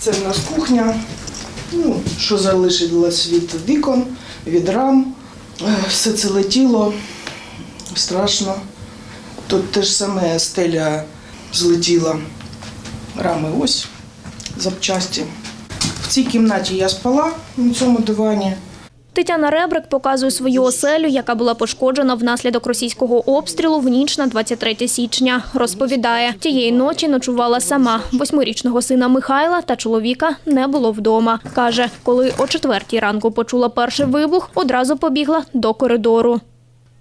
Це в нас кухня, ну, що залишилось від вікон, від рам. Е, Все це летіло, страшно. Тут те ж саме стеля злетіла. Рами ось, запчасті. В цій кімнаті я спала на цьому дивані. Тетяна Ребрик показує свою оселю, яка була пошкоджена внаслідок російського обстрілу в ніч на 23 січня. Розповідає, тієї ночі ночувала сама. Восьмирічного сина Михайла та чоловіка не було вдома. Каже, коли о четвертій ранку почула перший вибух, одразу побігла до коридору.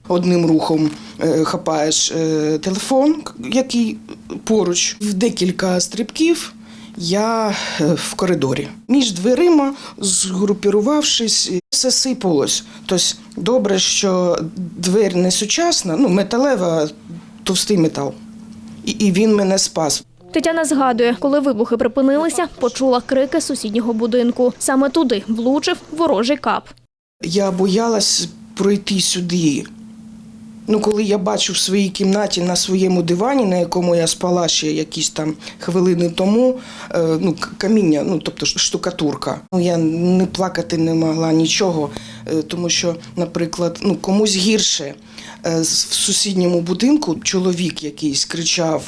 Одним рухом е, хапаєш е, телефон, який поруч. В декілька стрибків я е, в коридорі. Між дверима, згрупірувавшись, все сипалось. Тобто добре, що двері не сучасна, ну, металева, товстий метал. І, і він мене спас. Тетяна згадує, коли вибухи припинилися, почула крики сусіднього будинку. Саме туди влучив ворожий кап. Я боялась пройти сюди. Ну, коли я бачу в своїй кімнаті на своєму дивані, на якому я спала ще якісь там хвилини тому, е, ну, каміння, ну тобто штукатурка. Ну, я не плакати не могла нічого, е, тому що, наприклад, ну, комусь гірше. Е, В сусідньому будинку чоловік якийсь кричав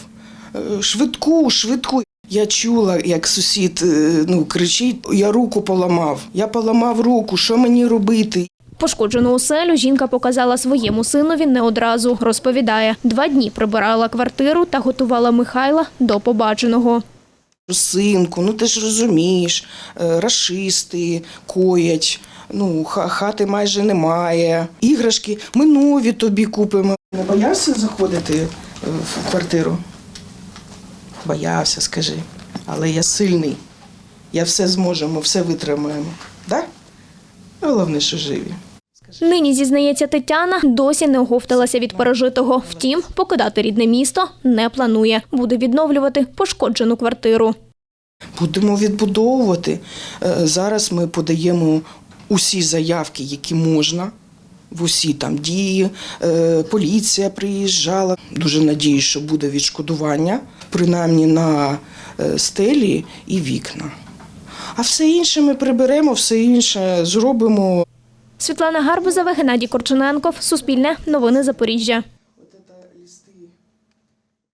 швидку, швидку. Я чула, як сусід ну, кричить, я руку поламав. Я поламав руку, що мені робити? Пошкоджену оселю жінка показала своєму синові не одразу. Розповідає, два дні прибирала квартиру та готувала Михайла до побаченого. Синку, ну ти ж розумієш, е, рашисти коять, ну, хати майже немає. Іграшки ми нові тобі купимо. Не боявся заходити е, в квартиру? Боявся, скажи. Але я сильний. Я все зможемо, все витримаємо. Да? Головне, що живі. Нині, зізнається Тетяна, досі не оговталася від пережитого. Втім, покидати рідне місто не планує. Буде відновлювати пошкоджену квартиру. Будемо відбудовувати. Е, Зараз ми подаємо усі заявки, які можна. В усі там дії, Е, поліція приїжджала. Дуже надіюсь, що буде відшкодування, принаймні на е, стелі і вікна. А все інше ми приберемо, все інше зробимо. Світлана Гарбузова, Геннадій Корчененков, Суспільне, Новини Запоріжжя.